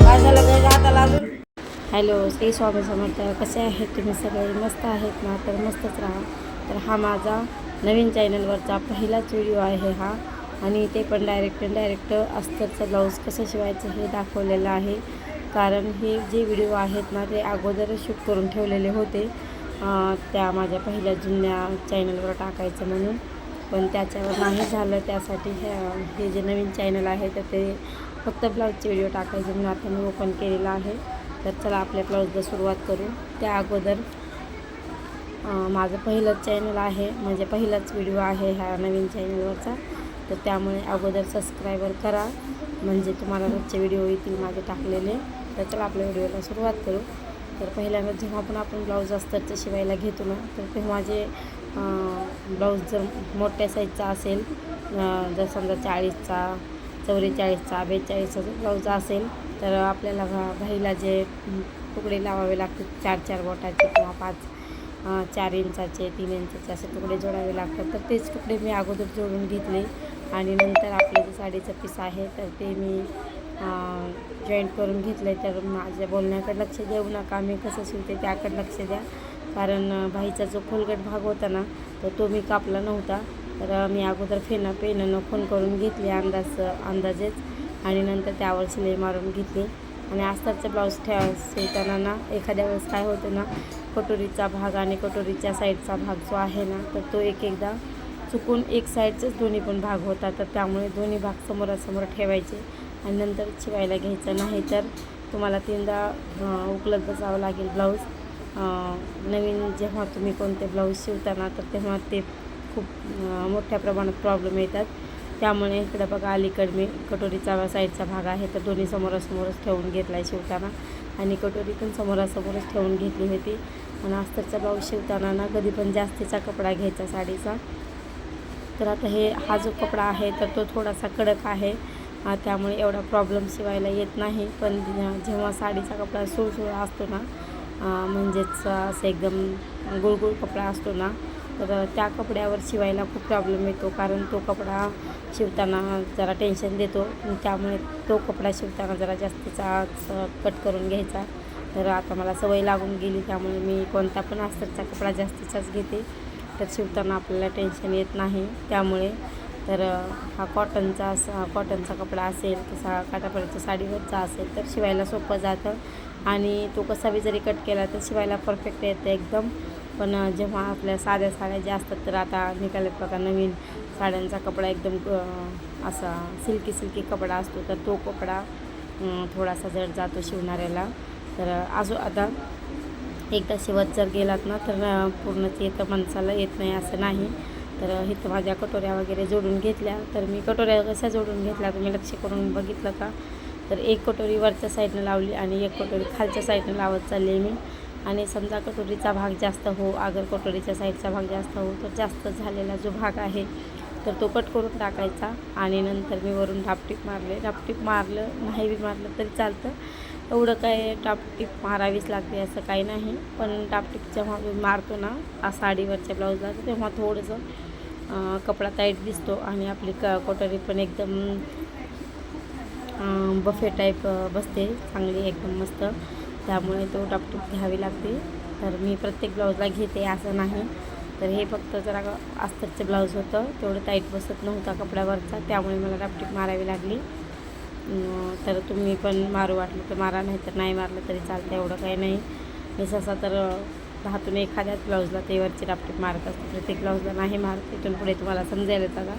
काय हाताला अजून हॅलो समर्थ, कसे आहेत तुम्ही सगळे? मस्त आहेत ना? तर मस्तच राहा. तर हा माझा नवीन चॅनलवरचा पहिलाच व्हिडिओ आहे हा. आणि ते पण डायरेक्ट डायरेक्ट अस्तरचं ब्लाऊज कसं शिवायचं हे दाखवलेलं आहे. कारण हे जे व्हिडिओ आहेत ना ते अगोदरच शूट करून ठेवलेले होते. त्या माझ्या पहिल्या जुन्या चॅनलवर टाकायचं म्हणून. पण त्याच्यावर नाही झालं त्यासाठी हे हे जे नवीन चॅनल आहे तर ते फक्त ब्लाऊजचे व्हिडिओ टाकायचे म्हणून आता मी ओपन केलेलं आहे. तर चला आपल्या ब्लाऊजला सुरुवात करू. त्या अगोदर माझं पहिलंच चॅनल आहे म्हणजे पहिलाच व्हिडिओ आहे ह्या नवीन चॅनलवरचा तर त्यामुळे अगोदर सबस्क्रायबर करा. म्हणजे तुम्हाला रोजचे व्हिडिओ येतील माझे टाकलेले. तर चला आपल्या व्हिडिओला सुरुवात करू. तर पहिल्यांदा जेव्हा पण आपण ब्लाऊज अस्तरचं शिवायला घेतो ना तर तेव्हा जे ब्लाऊज जर मोठ्या साईजचा असेल जर समजा चाळीसचा चौवेचाळीसचा बेचाळीसचा जर ब्लाऊज असेल तर आपल्याला घा घाईला जे तुकडे लावावे लागतात चार चार बोटाचे किंवा पाच चार इंचाचे तीन इंचाचे असे तुकडे जोडावे लागतात. तर तेच तुकडे मी अगोदर जोडून घेतले. आणि नंतर आपले जे साडीचं पीस आहे तर ते मी जॉईंट करून घेतलं तर माझ्या बोलण्याकडे लक्ष देऊ नका. मी कसं शिवते त्याकडे लक्ष द्या. कारण भाईचा जो खोलगट भाग होता ना तर तो मी कापला नव्हता. तर मी अगोदर फेना पेनं फोन करून घेतली अंदाज अंदाजेच. आणि नंतर त्यावर शिलाई मारून घेतली. आणि आस्ताचं ब्लाऊज ठेवा शिवताना ना एखाद्या वेळेस काय होतं ना कटोरीचा भाग आणि कटोरीच्या साईडचा भाग जो आहे ना तर तो एक एकदा चुकून एक साईडचेच दोन्ही पण भाग होता तर त्यामुळे दोन्ही भाग समोरासमोर ठेवायचे आणि नंतर शिवायला घ्यायचं. नाही तर तुम्हाला तीनदा उपलब्ध जावं लागेल ब्लाऊज. नवीन जेव्हा तुम्ही कोणते ब्लाऊज शिवताना तर तेव्हा ते खूप मोठ्या प्रमाणात प्रॉब्लेम येतात. त्यामुळे इकडं बघा अलीकडे मी कटोरीचा साईडचा भाग आहे तर दोन्ही समोरासमोरच ठेवून घेतला आहे शिवताना. आणि कटोरी पण समोरासमोरच ठेवून घेतली होती. आणि अस्तरचा ब्लाऊज शिवताना ना कधी पण जास्तीचा कपडा घ्यायचा साडीचा. तर आता हे हा जो कपडा आहे तर तो थोडासा कडक आहे. त्यामुळे एवढा प्रॉब्लेम शिवायला येत नाही. पण जेव्हा साडीचा कपडा सुळसुळा असतो ना म्हणजेच असं एकदम गुळगुळ कपडा असतो ना तर त्या कपड्यावर शिवायला खूप प्रॉब्लेम येतो. कारण तो कपडा शिवताना जरा टेन्शन देतो. त्यामुळे तो कपडा शिवताना जरा जास्तीचा कट करून घ्यायचा. तर आता मला सवय लागून गेली. त्यामुळे मी कोणता पण अस्तरचा कपडा जास्तीचाच घेते. तर शिवताना आपल्याला टेन्शन येत नाही. त्यामुळे तर हा कॉटनचा असा कॉटनचा कपडा असेल तसा काटापर्यंत साडीवरचा असेल तर शिवायला सोपं जातं. आणि तो कसा बी जरी कट केला तर शिवायला परफेक्ट येतं. एकदम पण जेव्हा आपल्या साध्या साड्या ज्या असतात तर आता निघाल्यात बघा नवीन साड्यांचा कपडा एकदम असा सिल्की सिल्की कपडा असतो तर तो कपडा थोडासा जड जातो शिवणाऱ्याला. तर अजून आता एकदा शिवत जर गेलात ना तर पूर्णच येतं माणसाला येत नाही असं नाही. तर इथं माझ्या कटोऱ्या वगैरे जोडून घेतल्या तर मी कटोऱ्या कशा जोडून घेतल्या तुम्ही लक्ष करून बघितलं का? तर एक कटोरी वरच्या साईडनं लावली आणि एक कटोरी खालच्या साईडनं लावत चालली मी. आणि समजा कटोरीचा भाग जास्त हो अगर कटोरीच्या साईडचा भाग जास्त हो तर जास्त झालेला जो भाग आहे तर तो कट करून टाकायचा आणि नंतर मी वरून टापटीप मारले. टापटीप मारलं नाही बी मारलं तरी चालतं. एवढं काय टापटीप मारावीच लागते असं काही नाही. पण टापटीप जेव्हा मी मारतो ना साडीवरच्या ब्लाऊजला तेव्हा थोडंसं कपडा टाईट दिसतो आणि आपली क कटोरी पण एकदम बफे टाईप बसते. चांगली एकदम मस्त. त्यामुळे तो टापटीप घ्यावी लागते. तर मी प्रत्येक ब्लाऊजला घेते असं नाही. तर हे फक्त जरा अस्तरचं ब्लाऊज होतं. तेवढं टाईट बसत नव्हता कपड्यावरचा. त्यामुळे मला टापटीप मारावी लागली. तर तुम्ही पण मारू वाटलं तर मारा नाही तर नाही मारलं तरी चालतं एवढं काही नाही. मी सहसा तर धातून एखाद्याच ब्लाऊजला ते वरची टापटीप मारत असते. प्रत्येक ब्लाऊजला नाही मारत. इथून पुढे तुम्हाला समजायला बघा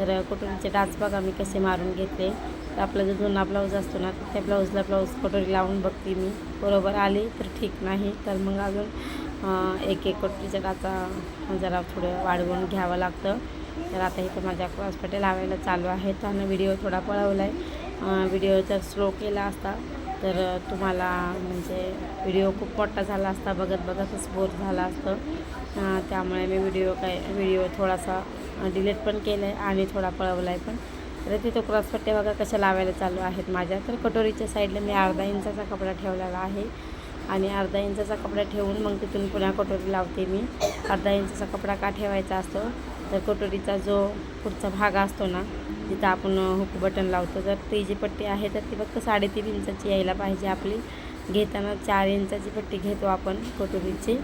तर कटोरीचे डाच बघा मी कसे मारून घेतले. तर आपला जो जुना ब्लाऊज असतो ना त्या ब्लाऊजला ब्लाऊज कटोरी लावून बघते मी. बरोबर आली तर ठीक नाही तर मग अजून एक एक कटोरीचा डाचा जरा थोडं वाढवून घ्यावं लागतं. तर आता इथं माझ्या हॉस्पिटल लावायला चालू आहे. त्यानं व्हिडिओ थोडा पळवला आहे व्हिडिओ जर स्लो केला असता तर तुम्हाला म्हणजे व्हिडिओ खूप मोठा झाला असता बघत बघतच बोर झाला असतं. त्यामुळे मी व्हिडिओ काय व्हिडिओ थोडासा डिलीट पण केलं आहे आणि थोडा पळवला आहे पण. तर तिथं क्रॉसपट्ट्या बघा कशा लावायला चालू आहेत माझ्या. तर कटोरीच्या साईडला मी अर्धा इंचाचा कपडा ठेवलेला आहे. आणि अर्धा इंचाचा कपडा ठेवून मग तिथून पुन्हा कटोरी लावते मी. अर्धा इंचाचा कपडा का ठेवायचा असतो? तर कटोरीचा जो पुढचा भाग असतो ना तिथं आपण हुक बटन लावतो. तर ती जी पट्टी आहे तर ती फक्त साडेतीन इंचाची यायला पाहिजे आपली. घेताना चार इंचाची पट्टी घेतो आपण कटोरीची.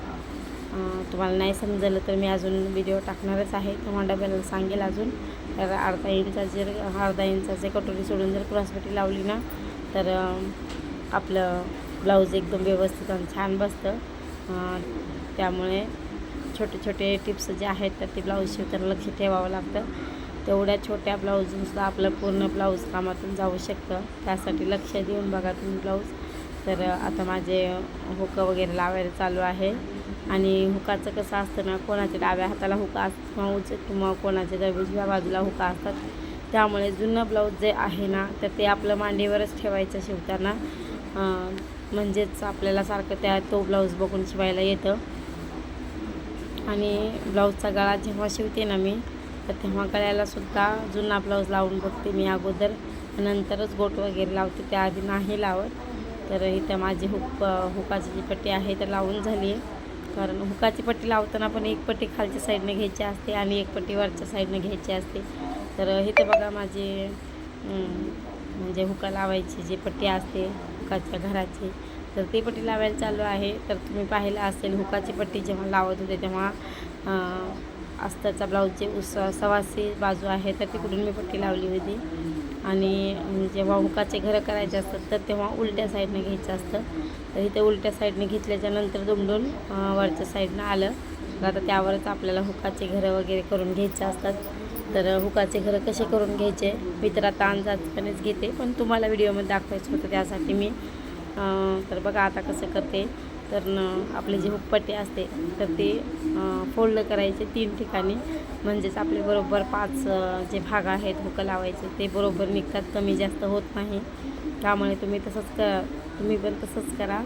तुम्हाला नाही समजलं तर मी अजून व्हिडिओ टाकणारच आहे. तुम्हाला डब्याला सांगेल अजून. तर अर्धा इंचा जर अर्धा इंचाचे कटोरी सोडून जर क्रॉसपट्टी लावली ना तर आपलं ब्लाऊज एकदम व्यवस्थित आणि छान बसतं. त्यामुळे छोटे छोटे टिप्स जे आहेत तर ते ब्लाऊज शिवताना लक्ष ठेवावं लागतं. तेवढ्या छोट्या ब्लाऊजनुसुद्धा आपलं पूर्ण ब्लाऊज कामातून जाऊ शकतं. त्यासाठी लक्ष देऊन बघा तुम्ही ब्लाऊज तर आता माझे हुकं वगैरे लावायला चालू आहे. आणि हुकाचं कसं असतं ना कोणाच्या डाव्या हाताला हुका असतं किंवा उच किंवा कोणाच्या तर उजव्या बाजूला हुका असतात. त्यामुळे जुनं ब्लाऊज जे आहे ना तर ते आपलं मांडीवरच ठेवायचं शिवताना. म्हणजेच आपल्याला सारखं त्या तो ब्लाऊज बघून शिवायला येतं. आणि ब्लाऊजचा गळा जेव्हा शिवते ना मी तर तेव्हा गळ्यालासुद्धा जुना ब्लाऊज लावून बघते मी अगोदर. नंतरच गोट वगैरे लावते त्याआधी नाही लावत. तर इथं माझी हुक हुकाची जी पट्टी आहे तर लावून झाली आहे. कारण हुकाची पट्टी लावताना पण एक पट्टी खालच्या साईडने घ्यायची असते आणि एक पट्टी वरच्या साईडने घ्यायची असते. तर हे तर बघा माझे म्हणजे हुका लावायची जी पट्टी असते हुकाच्या घराची. तर ती पट्टी लावायला चालू आहे. तर तुम्ही पाहिलं असेल हुकाची पट्टी जेव्हा लावत होते तेव्हा अस्ताचा ब्लाऊजचे उस सवासी बाजू आहे तर तिकडून मी पट्टी लावली होती. आणि म्हणजे जेव्हा हुकाचे घरं करायचे असतात तर तेव्हा उलट्या साईडनं घ्यायचं असतं. तर इथे उलट्या साईडने घेतल्याच्या नंतर दुमडून वरच्या साईडनं आलं. तर आता त्यावरच आपल्याला हुकाचे घरं वगैरे करून घ्यायचे असतात. तर हुकाचे घरं कसे करून घ्यायचे मी तर आता अंदाजपणेच घेते. पण तुम्हाला व्हिडिओमध्ये दाखवायचं होतं त्यासाठी मी. तर बघा आता कसं करते. तर न आपले जे हुकपट्टी असते तर ते फोल्ड करायचे तीन ठिकाणी. म्हणजेच आपले बरोबर पाच जे भाग आहेत हुकं लावायचे ते बरोबर निघतात. कमी जास्त होत नाही. त्यामुळे तुम्ही तसंच क तुम्ही पण तसंच करा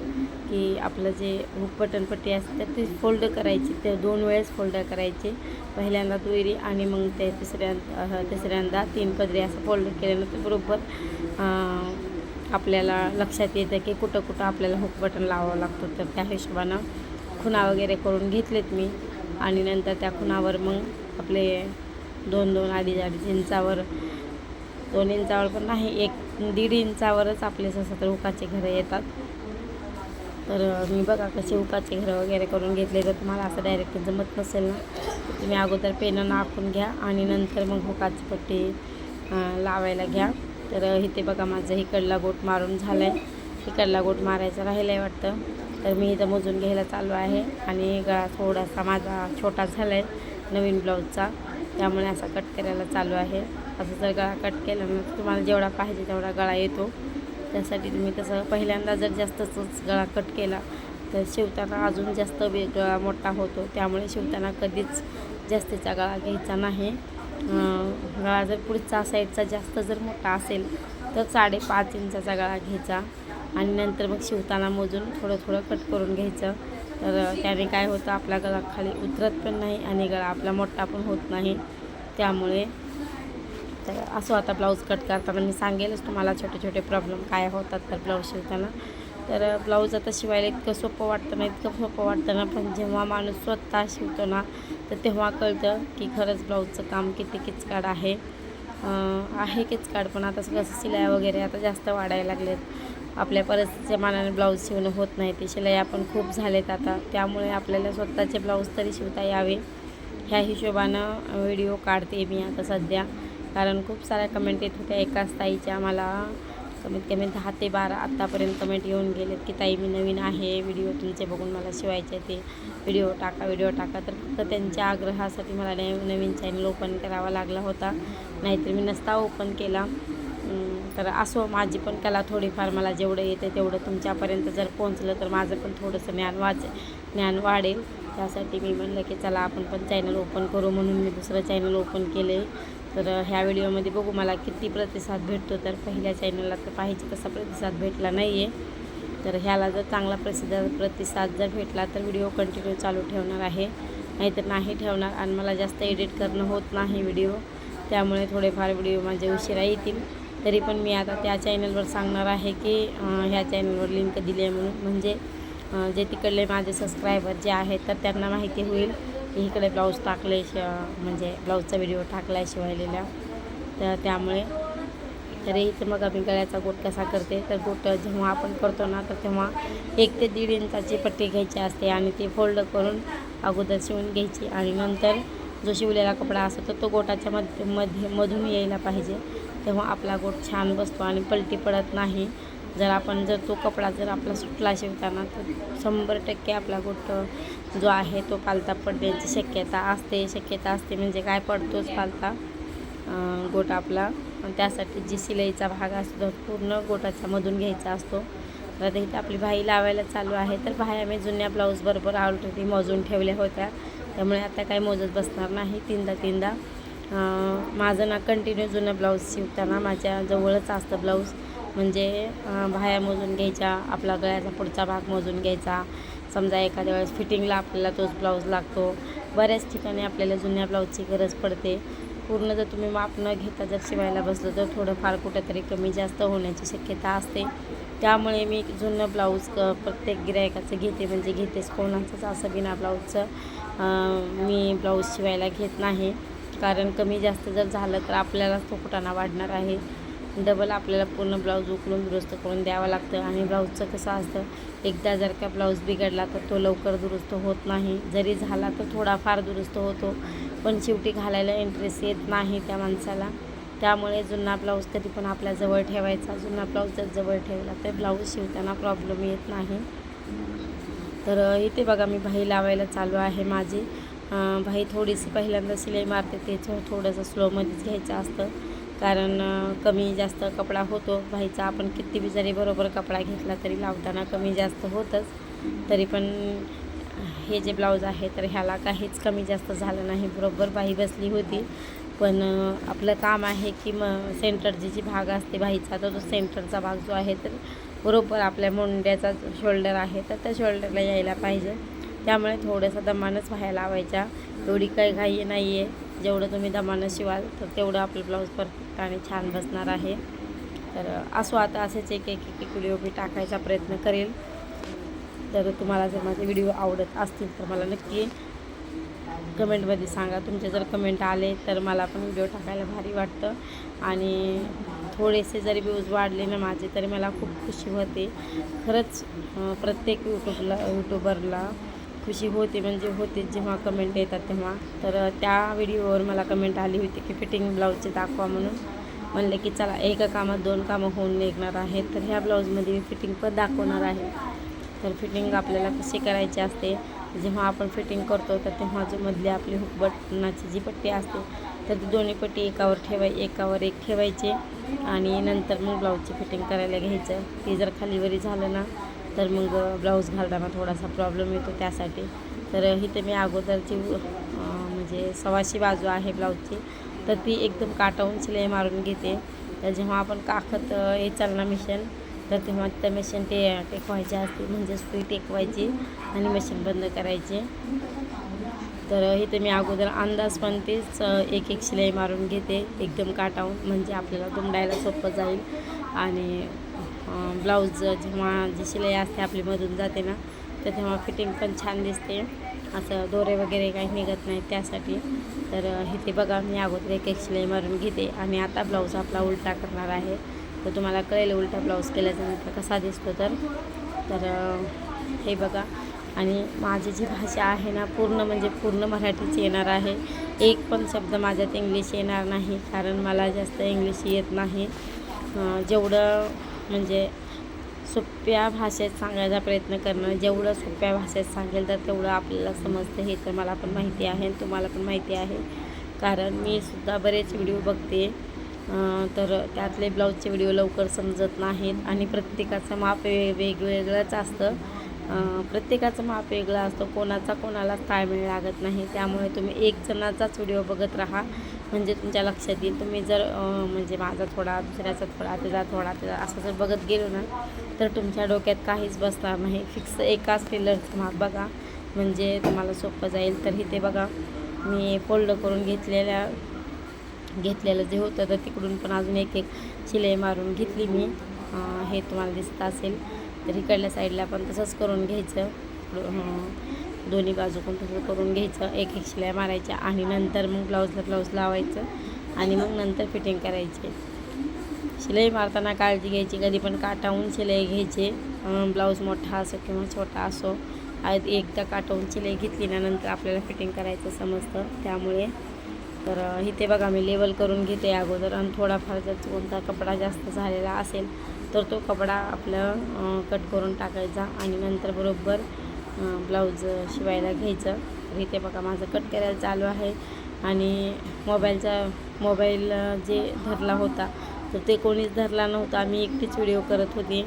की आपलं जे हुक असते ते फोल्ड करायची. ते दोन वेळेस फोल्ड करायचे. पहिल्यांदा दुहेरी आणि मग ते तिसऱ्या तिसऱ्यांदा तीन पदरी असं फोल्ड केल्यानंतर बरोबर आपल्याला लक्षात येतं की कुठं कुठं आपल्याला हुक बटन लावावं लागतं. तर त्या हिशोबानं खुणा वगैरे करून घेतलेत मी. आणि नंतर त्या खुणावर मग आपले दोन दोन अडीच अडीच इंचावर दोन इंचावर पण नाही एक दीड इंचावरच आपले जसं तर उकाचे घरं येतात. तर मी बघा कसे उकाचे घरं वगैरे करून घेतले. तर तुम्हाला असं डायरेक्ट जमत नसेल ना तुम्ही अगोदर पेनं आखून घ्या आणि नंतर मग हुकाची पट्टी लावायला घ्या. तर इथे बघा माझं इकडला गोट मारून झालं आहे इकडला गोट मारायचा राहिलं आहे वाटतं. तर मी इथं मोजून घ्यायला चालू आहे आणि गळा थोडासा माझा छोटा झाला आहे नवीन ब्लाऊजचा. त्यामुळे असा कट करायला चालू आहे. असं जर गळा कट केला ना तुम्हाला जेवढा पाहिजे तेवढा गळा येतो. त्यासाठी तुम्ही कसं पहिल्यांदा जर जास्तच गळा कट केला तर शिवताना अजून जास्त वेग गळा मोठा होतो. त्यामुळे शिवताना कधीच जास्तीचा गळा घ्यायचा नाही. गळा जर पुढचा साईडचा जास्त जर मोठा असेल तर साडेपाच इंचाचा गळा घ्यायचा. आणि नंतर मग शिवताना मोजून थोडं थोडं कट करून घ्यायचं. तर त्याने काय होतं आपला गळा खाली उतरत पण नाही आणि गळा आपला मोठा पण होत नाही. त्यामुळे तर असं आता ब्लाऊज कट करताना मी सांगेलच तुम्हाला छोटे छोटे प्रॉब्लेम काय होतात तर ब्लाऊज शिवताना. तर ब्लाऊज आता शिवायला इतकं सोपं वाटतं ना इतकं सोपं वाटतं ना पण जेव्हा माणूस स्वतः शिवतो ना तर तेव्हा कळतं की खरंच ब्लाऊजचं काम किती किचकाड आहे. आहे किचकाड पण आता कसं शिलाई वगैरे आता जास्त वाढायला लागलेत. आपल्या परिस्थितीच्या मानाने ब्लाऊज शिवणं होत नाही. ते शिलाई पण खूप झालेत आता. त्यामुळे आपल्याला स्वतःचे ब्लाऊज तरी शिवता यावे. ह्या हिशोबानं व्हिडिओ काढते मी आता सध्या. कारण खूप साऱ्या कमेंट येत होत्या एकाच ताईच्या. मला कमीत कमी दहा ते बारा आत्तापर्यंत कमेंट येऊन गेलेत की ताई मी नवीन आहे व्हिडिओ तुमचे बघून मला शिवायचे ते. व्हिडिओ टाका व्हिडिओ टाका. तर फक्त त्यांच्या आग्रहासाठी मला नवीन चॅनल ओपन करावा लागला होता. नाहीतर मी नसता ओपन केला. तर असो माझी पण कला थोडीफार मला जेवढं येते तेवढं तुमच्यापर्यंत जर पोहोचलं तर माझं पण थोडंसं ज्ञान वाच ज्ञान वाढेल. त्यासाठी मी म्हणलं की चला आपण पण चॅनल ओपन करू. म्हणून मी दुसरं चॅनल ओपन केले तर ह्या व्हिडिओमध्ये बघू मला किती प्रतिसाद भेटतो. तर पहिल्या चॅनलला तर पाहिजे तसा प्रतिसाद भेटला नाही आहे तर ह्याला जर चांगला प्रसिद्ध प्रतिसाद जर भेटला तर व्हिडिओ कंटिन्यू चालू ठेवणार आहे. नाहीतर नाही ठेवणार आणि मला जास्त एडिट करणं होत नाही व्हिडिओ. त्यामुळे थोडेफार व्हिडिओ माझे उशिरा येतील. तरी पण मी आता त्या चॅनलवर सांगणार आहे की ह्या चॅनलवर लिंक दिली आहे म्हणून. म्हणजे जे तिकडले माझे सबस्क्रायबर जे आहेत तर त्यांना माहिती होईल. इकडे ब्लाऊज टाकले म्हणजे ब्लाऊजचा व्हिडिओ टाकला आहे तर त्यामुळे तर इथे मग आम्ही गळ्याचा गोट कसा करते तर गोट जेव्हा आपण करतो ना तर तेव्हा एक ते दीड इंचाची पट्टी घ्यायची असते आणि ती फोल्ड करून अगोदर शिवून घ्यायची. आणि नंतर जो शिवलेला कपडा असतो तर तो गोटाच्या मध्ये मध्ये मधून यायला पाहिजे. तेव्हा आपला गोट छान बसतो आणि पलटी पडत नाही. जर आपण जर तो कपडा जर आपला सुटला शिवताना तर शंभर टक्के आपला गोट जो आहे तो पालता पडण्याची शक्यता असते. शक्यता असते म्हणजे काय? पडतोच पालता गोट आपला. त्यासाठी जी शिलाईचा भाग असतो तो पूर्ण गोटाच्या मधून घ्यायचा असतो. तर आता इथे आपली भाई लावायला चालू आहे तर भाई आम्ही जुन्या ब्लाऊजबरोबर ऑलरेडी मोजून ठेवल्या होत्या. त्यामुळे आता काही मोजत बसणार नाही. तीनदा तीनदा माझं ना कंटिन्यू जुनं ब्लाऊज शिवताना माझ्या जवळच असतं ब्लाऊज म्हणजे बाह्या मोजून घ्यायच्या आपला गळ्याचा पुढचा भाग मोजून घ्यायचा. समजा एखाद्या वेळेस फिटिंगला आपल्याला तोच ब्लाऊज लागतो. बऱ्याच ठिकाणी आपल्याला जुन्या ब्लाऊजची गरज पडते. पूर्ण जर तुम्ही माप न घेता जर शिवायला बसलं तर थोडंफार कुठंतरी कमी जास्त होण्याची शक्यता असते. त्यामुळे मी जुनं ब्लाऊज प्रत्येक गिरायकाचं घेते म्हणजे घेतेच. कोणाचंच असं बिना ब्लाऊजचं मी ब्लाऊज शिवायला घेत नाही. कारण कमी जास्त जर झालं तर आपल्यालाच तो कुटाणा वाढणार आहे. डबल आपल्याला पूर्ण ब्लाऊज उकलून दुरुस्त करून द्यावं लागतं. आणि ब्लाऊजचं कसं असतं एकदा जर का ब्लाऊज बिघडला तर तो लवकर दुरुस्त होत नाही. जरी झाला तर थोडाफार दुरुस्त होतो पण शेवटी घालायला इंटरेस्ट येत नाही त्या माणसाला. त्यामुळे जुना ब्लाऊज कधी पण आपल्या जवळ ठेवायचा. जुना ब्लाऊज जर जवळ ठेवला तर ब्लाऊज शिवताना प्रॉब्लेम येत नाही. तर इथे बघा मी भाई लावायला चालू आहे माझी. भाई थोडीशी पहिल्यांदा सिलाई मारते ते थोडंसं स्लोमध्येच घ्यायचं असतं. कारण कमी जास्त कपडा होतो. भाईचा आपण किती बी जरी बरोबर कपडा घेतला तरी लावताना कमी जास्त होतच. तरी पण हे जे ब्लाऊज आहे तर ह्याला काहीच कमी जास्त झालं नाही. बरोबर बाई बसली होती. पण आपलं काम आहे की मग सेंटरची जी भाग असते बाईचा तर तो सेंटरचा भाग जो आहे तर बरोबर आपल्या मुंड्याचा शोल्डर आहे तर त्या शोल्डरला यायला पाहिजे. त्यामुळे थोडंसं दमानच व्हायला लावायच्या. एवढी काही घाई नाही आहे जेवढं तुम्ही दमानं शिवाल तर तेवढं आपलं ब्लाऊज परफेक्ट आणि छान बसणार आहे. तर असो आता असेच एक एक एक एक व्हिडिओ मी टाकायचा प्रयत्न करेल. तर तुम्हाला जर माझे व्हिडिओ आवडत असतील तर मला नक्की कमेंटमध्ये सांगा. तुमचे जर कमेंट आले तर मला पण व्हिडिओ टाकायला भारी वाटतं. आणि थोडेसे जरी व्ह्यूज वाढले ना माझे तरी मला खूप खुशी होते. खरंच प्रत्येक यूट्यूबला यूट्यूबरला खुशी होते म्हणजे होते जेव्हा कमेंट येतात तेव्हा. तर त्या व्हिडिओवर मला कमेंट आली होती की फिटिंग ब्लाऊजचे दाखवा म्हणून. म्हणले की चला एका कामात दोन कामं होऊन निघणार आहेत. तर ह्या ब्लाऊजमध्ये मी फिटिंग पण दाखवणार आहे. तर फिटिंग आपल्याला कशी करायची असते जेव्हा आपण फिटिंग करतो तर तेव्हा जो मधली आपली हुक बटनाची जी पट्टी असते तर ती दोन्ही पट्टी एकावर ठेवाय एकावर एक ठेवायची आणि नंतर मग ब्लाऊजची फिटिंग करायला घ्यायचं. ती जर खालीवरी झालं ना तर मग ब्लाऊज घालताना थोडासा प्रॉब्लेम येतो त्यासाठी. तर इथे मी अगोदरची म्हणजे सवाशी बाजू आहे ब्लाऊजची. तर ती एकदम काटावून शिलाई मारून घेते. तर जेव्हा आपण काखत हे चालणार मशीन मिशन तर तेव्हा त्या मशीन ते टेकवायचे असते. म्हणजे सुई टेकवायची आणि मशीन बंद करायची. तर हे तर मी अगोदर अंदाज पण तेच एक एक शिलाई मारून घेते. एकदम काटावून. म्हणजे आपल्याला दुमडायला सोपं जाईल. आणि ब्लाऊज जेव्हा जी शिलाई असते आपली मधून जाते ना तर तेव्हा फिटिंग पण छान दिसते. असं दोरे वगैरे काही निघत नाही त्यासाठी. तर इथे बघा मी अगोदर एक एक शिलाई मारून घेते. आणि आता ब्लाऊज आपला उलटा करणार आहे. तर तुम्हाला कळेल उलटा ब्लाऊज केल्याच्यानंतर कसा दिसतो तर. तर हे बघा. आणि माझी जी भाषा आहे ना पूर्ण म्हणजे पूर्ण मराठीच येणार आहे. एक पण शब्द माझ्यात इंग्लिश येणार नाही कारण मला जास्त इंग्लिश येत नाही. जेवढं म्हणजे सोप्या भाषेत सांगायचा प्रयत्न करणं. जेवढं सोप्या भाषेत सांगेल तर तेवढं आपल्याला समजतं. हे तर मला पण माहिती आहे आणि तुम्हाला पण माहिती आहे. कारण मी सुद्धा बरेच व्हिडिओ बघते. तर त्यातले ब्लाऊजचे व्हिडिओ लवकर समजत नाहीत आणि प्रत्येकाचं माप वे वेगवेगळंच असतं. प्रत्येकाचं माप वेगळं असतं. कोणाचा कोणाला ताळमेळ लागत नाही. त्यामुळे तुम्ही एक जणाचाच व्हिडिओ बघत राहा. म्हणजे तुमच्या लक्षात येईल. तुम्ही जर म्हणजे माझा थोडा दुसऱ्याचा थोडा त्याचा थोडा त्याचा असं जर बघत गेलो ना तर तुमच्या डोक्यात काहीच बसणार नाही. फिक्स एकाच टेलरचं माप बघा. म्हणजे तुम्हाला सोपं जाईल. तर इथे बघा मी फोल्ड करून घेतलेल्या घेतलेलं जे होतं तर तिकडून पण अजून एक एक शिलाई मारून घेतली मी. हे तुम्हाला दिसत असेल. तर इकडल्या साईडला पण तसंच करून घ्यायचं. दोन्ही बाजूकून तसं करून घ्यायचं. एक एक शिलाई मारायच्या आणि नंतर मग ब्लाऊजला ब्लाऊज लावायचं आणि मग नंतर फिटिंग करायचे. शिलाई मारताना काळजी घ्यायची. कधी पण काटावून शिलाई घ्यायचे. ब्लाऊज मोठा असो किंवा छोटा असो एकदा काटावून शिलाई घेतली ना नंतर आपल्याला फिटिंग करायचं समजतं. त्यामुळे तर इथे बघा मी लेवल करून घेते अगोदर. आणि थोडाफार जर कोणता कपडा जास्त झालेला असेल तर तो कपडा आपलं कट करून टाकायचा आणि नंतर बरोबर ब्लाऊज शिवायला घ्यायचं. तर इथे बघा माझं कट करायला चालू आहे. आणि मोबाईलचा मोबाईल जे धरला होता तर ते कोणीच धरला नव्हता. आम्ही एकटीच व्हिडिओ करत होती.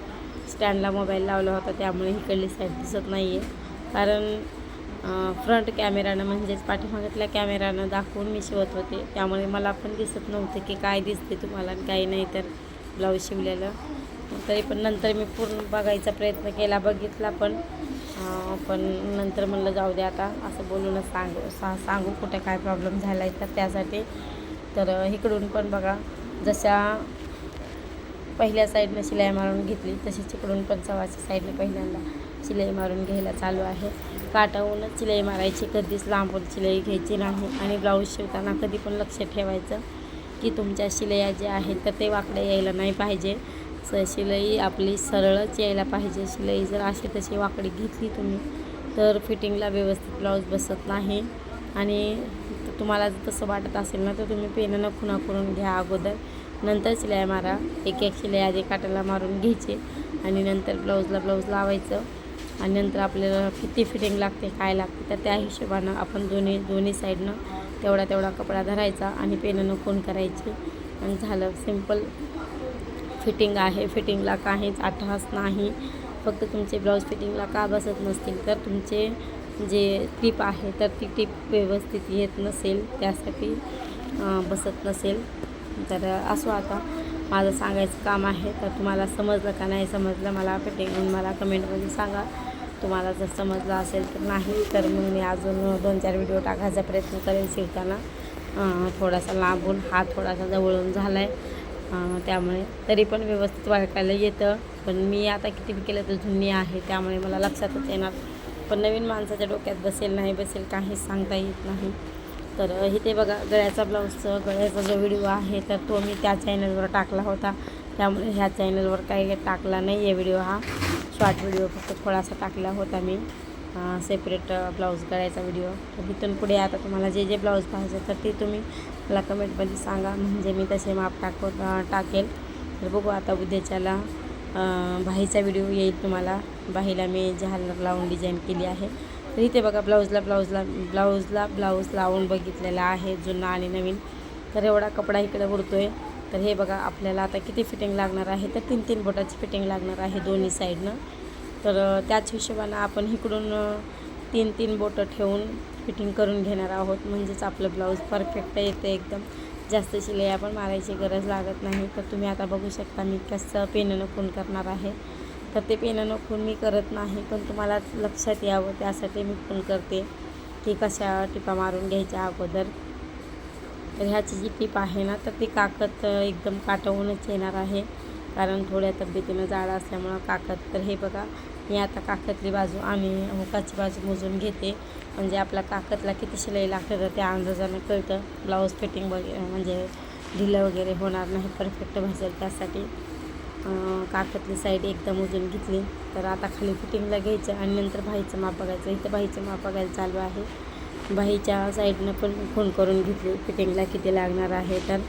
स्टँडला मोबाईल लावला होता त्यामुळे इकडली साईड दिसत नाही आहे कारण फ्रंट कॅमेरानं म्हणजेच पाठीमागतल्या कॅमेरानं दाखवून मी शिवत होते. त्यामुळे मला पण दिसत नव्हतं की काय दिसते तुम्हाला काही नाही तर ब्लाऊज शिवलेलं. तरी पण नंतर मी पूर्ण बघायचा प्रयत्न केला बघितला पण. पण नंतर म्हणलं जाऊ दे आता असं बोलूनच सांगू सा सांगू कुठे काय प्रॉब्लेम झाला आहे तर त्यासाठी. तर इकडून पण बघा जशा पहिल्या साईडनं शिलाई मारून घेतली तशीच इकडून पण सव्वाच्या साईडनं पहिल्यांदा शिलाई मारून घ्यायला चालू आहे. काटावूनच शिलाई मारायची कधीच लांबून शिलाई घ्यायची नाही. आणि ब्लाऊज शिवताना कधी पण लक्ष ठेवायचं की तुमच्या शिलाया ज्या आहेत तर ते वाकडे यायला नाही पाहिजे. स शिलाई आपली सरळच यायला पाहिजे. शिलाई जर अशी तशी वाकडी घेतली तुम्ही तर फिटिंगला व्यवस्थित ब्लाऊज बसत नाही. आणि तुम्हाला जर तसं वाटत असेल ना तर तुम्ही पेनानं खुणा करून घ्या अगोदर. नंतर शिलाई मारा. एक एक शिलाई आधी काटाला मारून घ्यायची आणि नंतर ब्लाऊजला ब्लाऊज लावायचं. आणि नंतर आपल्याला किती फिटिंग लागते काय लागते तर त्या हिशोबानं आपण दोन्ही दोन्ही साईडनं तेवढा तेवढा कपडा धरायचा आणि पेनानं खून करायची. आणि झालं. सिंपल फिटिंग आहे फिटिंगला काहीच आठास नाही. फक्त तुमचे ब्लाऊज फिटिंगला का बसत नसतील? तर तुमचे जे टिप आहे तर ती टिप व्यवस्थित येत नसेल त्यासाठी बसत नसेल. तर असो आता. माझं सांगायचं काम आहे तर तुम्हाला समजलं का नाही समजलं मला फिटिंग मला कमेंटमध्ये सांगा. तुम्हाला जर समजलं असेल तर नाही तर मग मी अजून दोन चार व्हिडिओ टाकायचा प्रयत्न करेन शिवताना. थोडासा लांबून. हा थोडासा जवळून झाला आहे त्यामुळे तरी पण व्यवस्थित वाळकायला येतं. पण मी आता किती केलं तर जुनी आहे त्यामुळे मला लक्षातच येणार. पण नवीन माणसाच्या डोक्यात बसेल नाही बसेल काहीच सांगता येत नाही. तर इथे बघा गळ्याचा ब्लाऊजचं गळ्याचा जो व्हिडिओ आहे तर तो मी त्या चॅनलवर टाकला होता. त्यामुळे ह्या चॅनलवर काही टाकला नाही आहे व्हिडिओ हा. शॉर्ट व्हिडिओ फक्त थोडासा टाकला होता मी. सेपरेट ब्लाऊज गळ्याचा व्हिडिओ तर तिथून पुढे आता तुम्हाला जे जे ब्लाऊज पाहिजे तर ते तुम्ही मला कमेंटमध्ये सांगा. म्हणजे मी तसे माप टाकव टाकेल. तर बघू आता उद्याच्याला अं, बाहीचा व्हिडिओ येईल तुम्हाला. बाहीला मी जहालर लावून डिझाईन केली आहे. तर इथे बघा ब्लाऊजला ब्लाऊजला ब्लाऊजला ब्लाऊज लावून बघितलेला आहे जुना आणि नवीन. तर एवढा कपडा इकडे उडतो आहे तर हे बघा आपल्याला आता किती फिटिंग लागणार आहे. तर तीन तीन बोटाची फिटिंग लागणार आहे दोन्ही साईडनं तर त्याच हिशोबानं आपण इकडून तीन तीन बोटं ठेवून फिटिंग करून घेणार आहोत. म्हणजेच आपलं ब्लाऊज परफेक्ट येतं एकदम. जास्त शिलाई आपण मारायची गरज लागत नाही. तर तुम्ही आता बघू शकता मी कसं पेनानं खून करणार आहे. तर ते पेननं खून मी करत नाही पण तुम्हाला लक्षात यावं त्यासाठी मी खून करते की कशा टिपा मारून घ्यायच्या अगोदर. तर ह्याची जी टीप आहे ना तर ती काकत एकदम काटवूनच येणार आहे. कारण थोड्या तब्येतीनं जाड असल्यामुळं काकत. तर हे बघा मी आता काकतली बाजू आम्ही हुकाची बाजू मोजून घेते. म्हणजे आपल्या काकतला किती शिलाई लागतं तर त्या अंदाजानं कळतं. ब्लाऊज फिटिंग वगैरे म्हणजे ढिलं वगैरे होणार नाही परफेक्ट बसेल त्यासाठी. काकतली साईड एकदम उजून घेतली. तर आता खाली फिटिंगला घ्यायचं आणि नंतर बाईचं माप बघायचं. इथं बाईचं माप बघायला चालू आहे. बाईच्या साईडनं पण फोन करून घेतली. फिटिंगला किती लागणार आहे तर.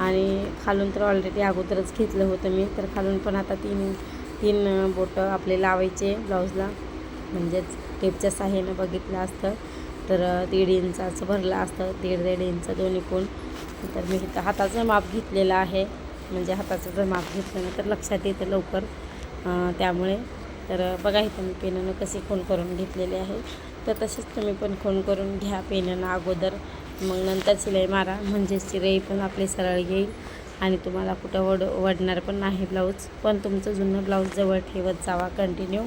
आणि खालून तर ऑलरेडी अगोदरच घेतलं होतं मी. तर खालून पण आता तीन तीन बोटं आपले लावायचे ब्लाऊजला. म्हणजेच टेपच्या साह्यानं बघितलं असतं. तर दीड इंचाचं भरलं असतं. दीड दीड इंच दोन्ही कोण तर मी इथं हाताचं माप घेतलेलं आहे. म्हणजे हाताचं जर माप घेतलं ना तर लक्षात येतं लवकर. त्यामुळे. तर बघा इथं मी पेनानं कशी खून करून घेतलेली आहे. तर तसेच तुम्ही पण खून करून घ्या पेनानं अगोदर. मग नंतर शिलाई मारा. म्हणजे शिलाई पण आपली सरळ येईल. आणि तुम्हाला कुठं वड वडणार पण नाही ब्लाऊज पण तुमचं जुनं ब्लाऊज जवळ ठेवत जावा. कंटिन्यू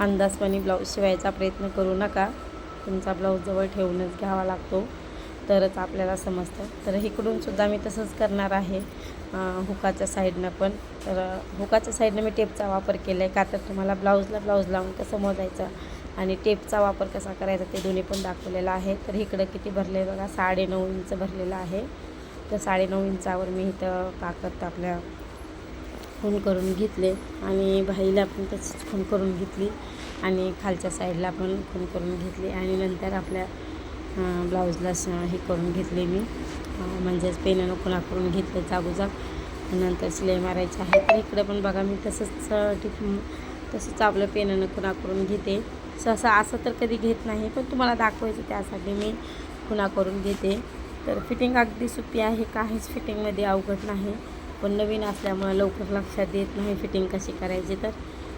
अंदाजपणे ब्लाऊज शिवायचा प्रयत्न करू नका. तुमचा ब्लाऊज जवळ ठेवूनच घ्यावा लागतो. तरच आपल्याला समजतं. तर इकडूनसुद्धा मी तसंच करणार आहे. हुकाच्या साईडनं पण. तर हुकाच्या साईडनं मी टेपचा वापर केला आहे का तर तुम्हाला ब्लाऊजला ब्लाऊज लावून कसं मोजायचं आणि टेपचा वापर कसा करायचा ते दोन्ही पण दाखवलेलं आहे. तर इकडं किती भरले आहे बघा साडेनऊ इंच भरलेलं आहे. तर साडेनऊ इंचावर मी इथं काकत आपल्या खून करून घेतले आणि बाईला पण तशीच खून करून घेतली आणि खालच्या साईडला पण खून करून घेतली आणि नंतर आपल्या ब्लाऊजला स हे करून घेतले मी. म्हणजेच पेनानं खुणा करून घेतले जागोजाग. नंतर शिलाई मारायची आहे. तर इकडे पण बघा मी तसंच अं, टिप तसंच आपलं पेनानं खुणा करून घेते. सहसा असं तर कधी घेत नाही पण तुम्हाला दाखवायचं त्यासाठी मी खुणा करून घेते. तर फिटिंग अगदी सोपी आहे काहीच फिटिंगमध्ये अवघड नाही. पण नवीन असल्यामुळं लवकर लक्षात येत नाही फिटिंग कशी करायची तर.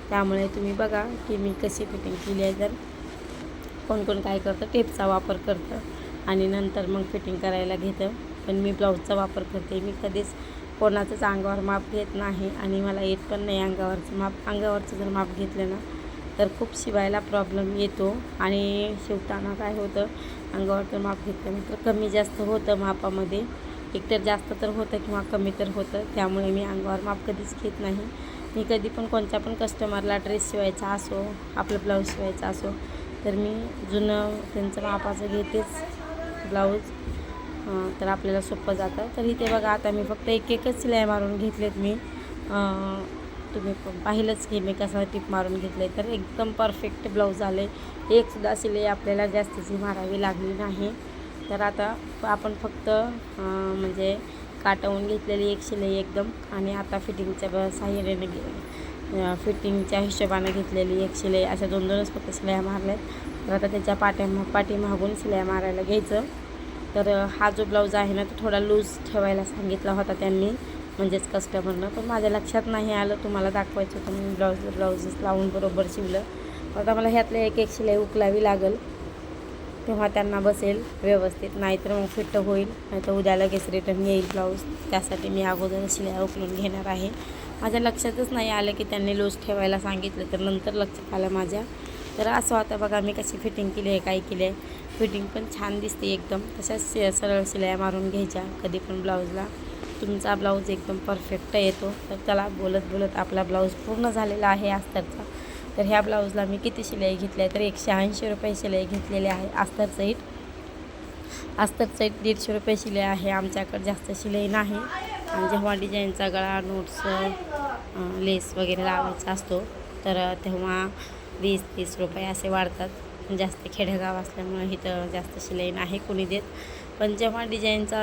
त्यामुळे तुम्ही बघा की मी कशी फिटिंग केली आहे तर. कोण कोण काय करतं टेपचा वापर करतं आणि नंतर मग फिटिंग करायला घेतं. पण मी ब्लाऊजचा वापर करते. मी कधीच कोणाचंच अंगावर माप घेत नाही आणि मला येत पण नाही अंगावरचं माप. अंगावरचं जर माप घेतलं ना तर खूप शिवायला प्रॉब्लेम येतो. आणि शिवताना काय होतं अंगावरचं माप घेतलं तर कमी जास्त होतं मापामध्ये. एकतर जास्त तर होतं किंवा कमी तर होतं. त्यामुळे मी अंगावर माप कधीच घेत नाही. मी कधी पण कोणत्या पण कस्टमरला ड्रेस शिवायचा असो आपलं ब्लाऊज शिवायचा असो तर मी जुनं त्यांचं मापाचं घेतेच ब्लाऊज तर आपल्याला सोपं जातं. तर इथे बघा आता मी फक्त एक एकच शिलाई मारून घेतलेत मी. तुम्ही पाहिलंच की मी कसं टिप मारून घेतले तर एकदम परफेक्ट ब्लाऊज आले. एकसुद्धा शिलाई आपल्याला जास्तीची मारावी लागली नाही. तर आता आपण फक्त म्हणजे काटवून घेतलेली एक शिलाई एकदम आणि आता फिटिंगच्या ब साह्याने घे फिटिंगच्या हिशोबाने घेतलेली एक शिलाई अशा दोन दोनच फक्त शिलाया आहेत तर आता त्याच्या पाट्या पाठीमागून शिलाया मारायला घ्यायचं. तर हा जो ब्लाऊज आहे ना तो थोडा लूज ठेवायला सांगितला होता त्यांनी. म्हणजेच कस्टमरनं पण माझ्या लक्षात नाही आलं. तुम्हाला दाखवायचं होतं मी ब्लाऊज ब्लाऊजेस लावून बरोबर शिवलं. आता मला ह्यातले एक एक शिलाई उकलावी लागेल. तेव्हा त्यांना बसेल व्यवस्थित नाहीतर मग फिट्ट होईल. नाहीतर उद्या लगेच रिटर्न येईल ब्लाऊज त्यासाठी मी अगोदर शिलाई उकलून घेणार आहे. माझ्या लक्षातच नाही आलं की त्यांनी लूज ठेवायला सांगितलं तर नंतर लक्षात आलं माझ्या. तर असं आता बघा मी कशी फिटिंग केली आहे काय केली आहे. फिटिंग पण छान दिसते एकदम. तशाच सरळ शिलाया मारून घ्यायच्या कधी पण ब्लाऊजला तुमचा ब्लाऊज एकदम परफेक्ट येतो. तर त्याला बोलत बोलत आपला ब्लाऊज पूर्ण झालेला आहे अस्तरचा. तर ह्या ब्लाऊजला मी किती शिलाई घेतली आहे? तर एकशे ऐंशी रुपये शिलाई घेतलेली आहे अस्तर सहित अस्तर सहित दीडशे रुपये शिलाई आहे. आमच्याकडे जास्त शिलाई नाही. आणि जेव्हा डिझाईनचा गळा नोट्स लेस वगैरे लावायचा असतो तर तेव्हा वीस तीस रुपये असे वाढतात. जास्त खेडेगाव असल्यामुळे इथं जास्त शिलाई नाही कोणी देत. पण जेव्हा डिझाईनचा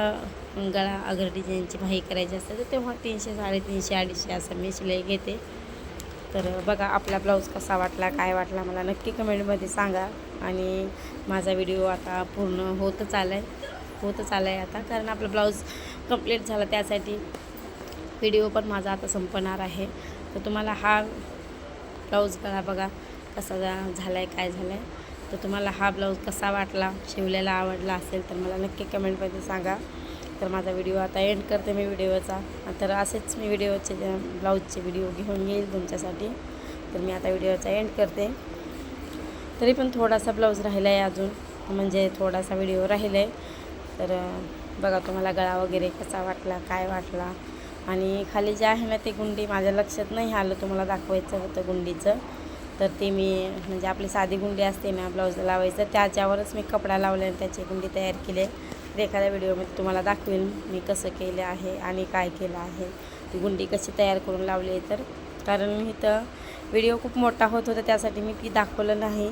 गळा अगर डिझाईनची भाई करायची असते तर तेव्हा तीनशे साडेतीनशे अडीचशे असं मी शिलाई घेते. तर बघा आपला ब्लाऊज कसा वाटला काय वाटला मला नक्की कमेंटमध्ये सांगा. आणि माझा व्हिडिओ आता पूर्ण होतच आला आहे होतच आला आहे आता. कारण आपला ब्लाऊज कंप्लीट झाला त्यासाठी व्हिडिओ पण माझा आता संपणार आहे. तर तुम्हाला हा ब्लाऊज गळा बघा कसा झाला आहे काय झालं आहे तर तुम्हाला हा ब्लाऊज कसा वाटला? शिवलेला आवडला असेल तर मला नक्की कमेंटमध्ये सांगा. तर माझा व्हिडिओ आता एंड करते मी व्हिडिओचा. तर असेच मी व्हिडिओचे ब्लाऊजचे व्हिडिओ घेऊन येईल तुमच्यासाठी. तर मी आता व्हिडिओचा एंड करते. तरी पण थोडासा ब्लाऊज राहिला आहे अजून. म्हणजे थोडासा व्हिडिओ राहिला आहे तर बघा तुम्हाला गळा वगैरे कसा वाटला काय वाटला? आणि खाली जे आहे ना ते गुंडी माझ्या लक्षात नाही आलं. तुम्हाला दाखवायचं होतं गुंडीचं. तर ते मी म्हणजे आपली साधी गुंडी असते ना ब्लाऊजला लावायचं. त्याच्यावरच मी कपडा लावला आणि त्याची गुंडी तयार केली. आहे तर एखाद्या व्हिडिओमध्ये तुम्हाला दाखवेन मी कसं केलं आहे आणि काय केलं आहे. ती गुंडी कशी तयार करून लावली आहे तर कारण इथं व्हिडिओ खूप मोठा होत होता त्यासाठी मी ती दाखवलं नाही.